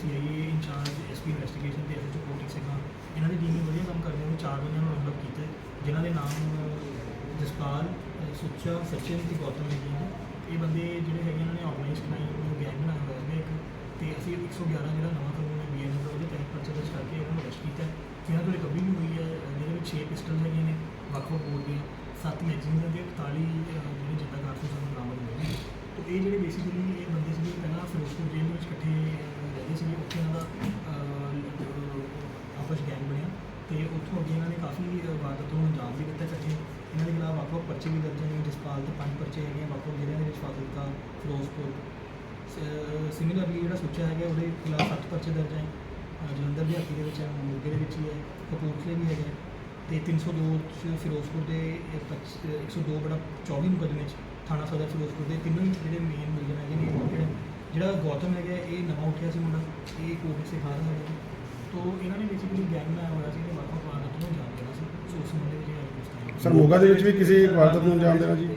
C I A incharge S P investigation ਤੇ S H O ਕੋਟਿਕ ਸਿੰਘਾਂ ਇਹਨਾਂ ਦੀ ਟੀਮ ਨੇ ਵਧੀਆ ਕੰਮ ਕਰਦੇ ਹੋਏ ਚਾਰ ਬੰਦਿਆਂ ਨੂੰ ਡਿਵੈਲਪ ਕੀਤਾ। ਹੈ, ਜਿਨ੍ਹਾਂ ਦੇ ਨਾਮ ਜਸਪਾਲ ਅਹ, ਸੁੱਚਾ ਸਚਿਨ ਤੇ ਗੌਤਮ ਹੈਗੇ ਨੇ ਇਹ ਬੰਦੇ ਜਿਹੜੇ ਹੈਗੇ ਇਹਨਾਂ ਨੇ ਆਰਗੇਨਾਈਜ਼ ਕ੍ਰਾਈਮ ਨੂੰ ਗੈਂਗ ਬਣਾਇਆ ਹੋਇਆ ਹੈ ਇੱਕ। ਤੇ ਅਸੀਂ 111 ਜਿਹੜਾ ਨਵਾਂ ਕਾਨੂੰਨ ਹੈ ਬੀਐਨਐਸ ਦਾ ਉਹਦੇ ਤਹਿਤ ਪਰਚਾ ਦਰਜ ਕਰਕੇ ਇਹਨਾਂ ਨੂੰ ਅਰੈਸਟ ਕੀਤਾ। ਹੈ। ਇਹਨਾਂ ਤੋਂ ਰਿਕਵਰੀ ਵੀ ਹੋਈ ਹੈ ਅਹ ਜਿਹਦੇ ਵਿੱਚ 6 ਪਿਸਟਲ ਹੈਗੇ ਨੇ ਵੱਖ-ਵੱਖ ਬੋਰ ਦੀਆਂ। ਸੱਤ ਮੈਗਜ਼ੀਨ ਦੇ 41 ਅਹ, ਜਿਹੜੇ ਜਿੱਦਾਂ ਕਾਰਤੂਸ ਸਾਨੂੰ ਬਰਾਮਦ ਹੋਏ ਨੇ। ਤੋ ਇਹ ਜਿਹੜੇ ਬੇਸਿਕਲੀ ਇਹ ਬੰਦੇ ਸੀਗੇ ਪਹਿਲਾਂ ਫਿਰੋਜ਼ਪੁਰ ਜੇਲ੍ਹ ਦੇ ਵਿੱਚ ਇਕੱਠੇ ਅਹ, ਰਹਿੰਦੇ ਸੀਗੇ ਉੱਥੇ ਇਹਨਾਂ ਦਾ ਅਹ, ਆਪਸ ਗੈਂਗ ਬਣਿਆ ਤੇ ਉੱਥੋਂ ਅੱਗੇ ਇਹਨਾਂ ਨੇ ਕਾਫੀ ਅਹ, ਅੰਜਾਮ ਵੀ ਦਿੱਤਾ ਇਕੱਠੇ ਇਹਨਾਂ ਦੇ ਖਿਲਾਫ ਵੱਖ-ਵੱਖ ਪਰਚੇ ਵੀ ਦਰਜ ਨੇ ਜਸਪਾਲ ਦੇ ਪੰਜ ਪਰਚੇ ਹੈਗੇ ਆ ਵੱਖ-ਵੱਖ ਜ਼ਿਲ੍ਹਿਆਂ ਦੇ ਵਿੱਚ ਫਾਜ਼ਿਲਕਾ ਫਿਰੋਜ਼ਪੁਰ। ਸਿਮਿਲਰਲੀ ਜਿਹੜਾ ਸੁੱਚਾ ਹੈਗਾ ਉਹਦੇ ਖਿਲਾਫ ਸੱਤ ਪਰਚੇ ਦਰਜ ਹੈ। ਜਲੰਧਰ ਦੇ ਹੱਥੀ ਦੇ ਵਿੱਚ ਹੈ ਮੋਗੇ ਦੇ ਵਿੱਚ ਹੀ ਹੈ ਕਪੂਰਥਲੇ ਵੀ ਹੈਗਾ ਤੇ 302 ਚ ਫਿਰੋਜ਼ਪੁਰ ਦੇ ਇਹ ਪੱਚ- ਅਹ 102 ਬੜਾ 24 ਮੁਕੱਦਮੇ ਚ ਥਾਣਾ ਸਦਰ ਫਿਰੋਜ਼ਪੁਰ ਦੇ ਤਿੰਨੋਂ ਜਿਹੜੇ ਮੇਨ ਮੁਲਜ਼ਮ ਹੈਗੇ ਨੇ ਇਹ ਜਿਹੜਾ ਗੌਤਮ ਹੈਗਾ ਇਹ ਨਵਾਂ ਉੱਠਿਆ ਸੀ ਮੁੰਡਾ। ਇਹ ਕੋਰਟ ਸੇ ਖਾਰ ਹੈਗਾ ਤੋ ਇਹਨਾਂ ਨੇ ਬੇਸਿਕਲੀ ਗੈਂਗ ਬਣਾਇਆ ਹੋਇਆ ਸੀ ਇਹਨੇ ਵੱਖ-ਵੱਖ ਵਾਰਦਾਤਾਂ ਨੂੰ ਅੰਜਾਮ ਦੇਣਾ ਸੀ। ਸੋ ਉਸ ਮੁੰਡੇ ਵਿੱਚ ਇਹ ਗ੍ਰਿਫਤਾਰ ਸਰ ਮੋਗਾ ਦੇ ਵਿੱਚ ਵੀ ਕਿਸੇ ਵਾਰਦਾਤ ਨੂੰ ਅੰਜਾਮ ਦੇਣਾ ਜੀ?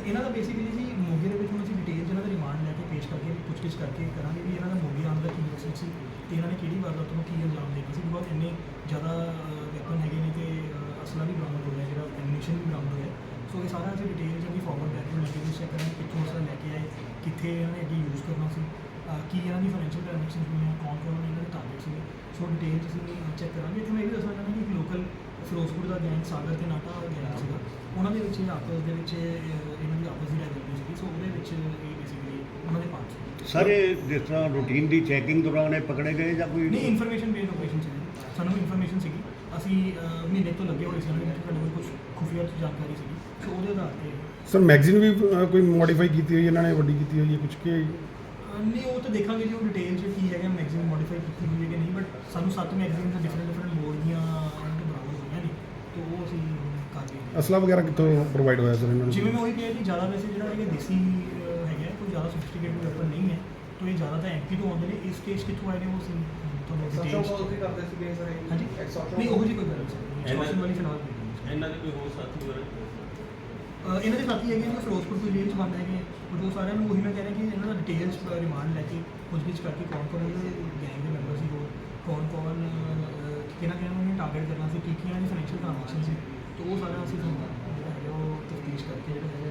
ਇਹਨਾਂ ਦਾ ਬੇਸਿਕਲੀ ਜੀ ਮੋਗੇ ਦੇ ਵਿੱਚ ਹੁਣ ਅਸੀਂ ਡਿਟੇਲ ਇਹਨਾਂ ਦਾ ਰਿਮਾਂਡ ਲੈ ਕੇ ਪੇਸ਼ ਕਰਕੇ ਪੁੱਛਗਿੱਛ ਕਰਕੇ ਕਰਾਂਗੇ ਵੀ ਇਹਨਾਂ ਦਾ ਮੋਗੇ ਆਉਣ ਦਾ ਕੀ ਮਕਸਦ ਸੀ ਤੇ ਇਹਨਾਂ ਨੇ ਕਿਹੜੀ ਵਾਰਦਾਤ ਨੂੰ ਕੀ ਅੰਜਾਮ ਦੇਣਾ ਸੀ। ਬਿਕੋਜ਼ ਇੰਨੇ ਜ਼ਿਆਦਾ ਵੈਪਨ ਹੈਗੇ ਨੇ ਤੇ ਅਸਲਾ ਵੀ ਬਰਾਮਦ ਹੋਇਆ ਜਿਹੜਾ ਐਮਿਨੇਸ਼ਨ ਵੀ ਬਰਾਮਦ ਹੋਇਆ। ਸੋ ਇਹ ਸਾਰਾ ਅਸੀਂ ਡਿਟੇਲ ਵੀ ਫਾਰਵਰਡ ਕਰਕੇ ਲੱਗੇ ਵੀ ਚੈੱਕ ਕਰਾਂਗੇ ਕਿੱਥੋਂ ਅਸਲਾ ਲੈ ਕੇ ਆਏ ਕਿੱਥੇ ਇਹਨਾਂ ਨੇ ਅੱਗੇ ਯੂਜ਼ ਕਰਨਾ ਸੀ। ਕੀ ਇਹਨਾਂ ਦੀ ਫਾਈਨੈਂਸ਼ੀਅਲ ਟ੍ਰਾਂਜੈਕਸ਼ਨ ਹੋਈਆਂ ਕੌਣ ਕੌਣ ਇਹਨਾਂ ਦੇ ਟਾਰਗੇਟ ਸੀ ਸੋ ਡਿਟੇਲ ਚ ਅਸੀਂ ਚੈੱਕ ਕਰਾਂਗੇ। ਇੱਥੇ ਮੈਂ ਇਹ ਵੀ ਦੱਸਣਾ ਚਾਹੁੰਦਾ ਕਿ ਲੋਕਲ ਫਿਰੋਜ਼ਪੁਰ ਦਾ ਗੈਂਗ ਸਾਗਰ ਤੇ ਨਾਟਾ ਗੈਂਗ ਸੀਗਾ। ਉਹਨਾਂ ਦੇ ਵਿੱਚ ਇਹ ਆਪਸ ਦੇ ਵਿੱਚ ਇਹਨਾਂ ਦੀ ਆਪਸ ਦੀ ਰਾਇਵਲਰੀ ਸੀਗੀ। ਸੋ ਉਹਦੇ ਵਿੱਚ ਇਹ ਬੇਸਿਕਲੀ ਉਹਨਾਂ ਦੇ ਪਾਰਟ ਸੀ ਸਰ ਇਹ ਜਿਸ ਤਰ੍ਹਾਂ ਰੂਟੀਨ ਦੀ ਚੈਕਿੰਗ ਦੌਰਾਨ ਇਹ ਪਕੜੇ ਗਏ ਜਾਂ ਕੋਈ ਨਹੀਂ ਇਨਫੋਰਮੇਸ਼ਨ ਬੇਸਡ ਆਪਰੇਸ਼ਨ ਸੀ ਸਾਨੂੰ ਇਨਫੋਰਮੇਸ਼ਨ ਸੀਗੀ। ਅਸੀਂ ਮਹੀਨੇ ਤੋਂ ਲੱਗੇ ਹੋਏ ਸੀ ਸਾਡੇ ਕੋਲ ਕੁਝ ਖੁਫੀਆ ਜਾਣਕਾਰੀ ਸੀਗੀ। ਸੋ ਉਹਦੇ ਆਧਾਰ ਤੇ ਸਰ ਮੈਗਜ਼ੀਨ ਵੀ ਕੋਈ ਮੋਡੀਫਾਈ ਕੀਤੀ ਹੋਈ ਇਹਨਾਂ ਨੇ ਵੱਡੀ ਕੀਤੀ ਹੋਈ ਹੈ? ਕੁਝ ਕਿ ਨਹੀਂ ਉਹ ਤਾਂ ਦੇਖਾਂਗੇ ਜੀ ਉਹ ਡਿਟੇਲ 'ਚ ਕੀ ਹੈਗਾ ਮੈਗਜ਼ੀਨ ਮੋਡੀਫਾਈ ਕੀਤੀ ਹੋਈ ਹੈ ਕਿ ਨਹੀਂ ਬਟ ਸਾਨੂੰ ਸੱਤ ਮੈਗਜ਼ੀਨ ਦੇ ਡਿਫਰੈਂਟ ਡਿਫਰੈਂਟ ਬੋਰਡ ਦੀਆਂ ਤੋਂ ਬਰਾਮਦ ਹੋਈਆਂ ਨੇ ਤੇ ਉਹ ਅਸੀਂ ਕਰ ਰਹੇ ਅਸਲਾ ਵਗੈਰਾ ਕਿੱਥੋਂ ਪ੍ਰੋਵਾਈਡ ਹੋਇਆ ਸਰ ਇਹਨਾਂ ਨੂੰ? ਜਿਵੇਂ ਮੈਂ ਉਹੀ ਕਿਹਾ ਜੀ ਜ਼ਿਆਦਾ ਵੈਸੇ ਜਿਹੜਾ ਹੈਗਾ ਦੇਸੀ ਅਹ, ਹੈਗਾ ਕੋਈ ਜ਼ਿਆਦਾ ਸੋਫਿਸਟੀਕੇਟਡ ਵੈਪਨ ਨਹੀਂ ਹੈ ਤੋ ਇਹ ਜ਼ਿਆਦਾ ਤਾਂ ਐਮਪੀ ਤੋਂ ਆਉਂਦੇ ਨੇ ਇਸ ਕੇਸ ਕਿੱਥੋਂ ਆਏ ਨੇ ਉਹ ਅਸੀਂ ਤੁਹਾਨੂੰ ਡਿਟੇਲ ਕਰਦੇ ਸੀਗੇ ਸਰ ਹਾਂਜੀ। ਨਹੀਂ ਉਹ ਜੀ ਕੋਈ ਗੱਲ ਨਹੀਂ ਸਰ ਐਕਸਟ੍ਰੈਕਸ਼ਨ ਵਾਲੀ ਫਿਲਹਾਲ ਨਹੀਂ ਹੈ। ਇਹਨਾਂ ਦੇ ਕੋਈ ਹੋਰ ਸਾਥੀ ਇਹਨਾਂ ਦੇ ਸਾਥੀ ਹੈਗੇ ਨੇ, ਫਿਰੋਜ਼ਪੁਰ ਤੋਂ ਜੇਲ੍ਹ 'ਚ ਬੰਦ ਹੈਗੇ ਆ ਬਟ ਉਹ ਸਾਰਿਆਂ ਨੂੰ ਉਹੀ ਮੈਂ ਕਹਿ ਰਿਹਾ ਕਿ ਇਹਨਾਂ ਦਾ ਡਿਟੇਲਸ ਰਿਮਾਂਡ ਲੈ ਕੇ ਪੁੱਛਗਿੱਛ ਕਰਕੇ ਕੌਣ ਕੌਣ ਇਹਦੇ ਗੈਂਗ ਦੇ ਮੈਂਬਰ ਸੀ ਹੋਰ ਕੌਣ ਕੌਣ ਕਿਹਨਾਂ ਕਿਹਨਾਂ ਨੂੰ ਟਾਰਗੇਟ ਕਰਨਾ ਸੀ, ਕੀ ਕੀ ਇਹਨਾਂ ਦੀ ਫਾਈਨੈਂਸ਼ੀਅਲ ਟ੍ਰਾਂਜੈਕਸ਼ਨ ਸੀ। ਤੇ ਉਹ ਸਾਰਾ ਅਸੀਂ ਤੁਹਾਨੂੰ ਜਿਹੜਾ ਹੈਗਾ ਉਹ ਤਫਤੀਸ਼ ਕਰਕੇ ਜਿਹੜਾ ਹੈਗਾ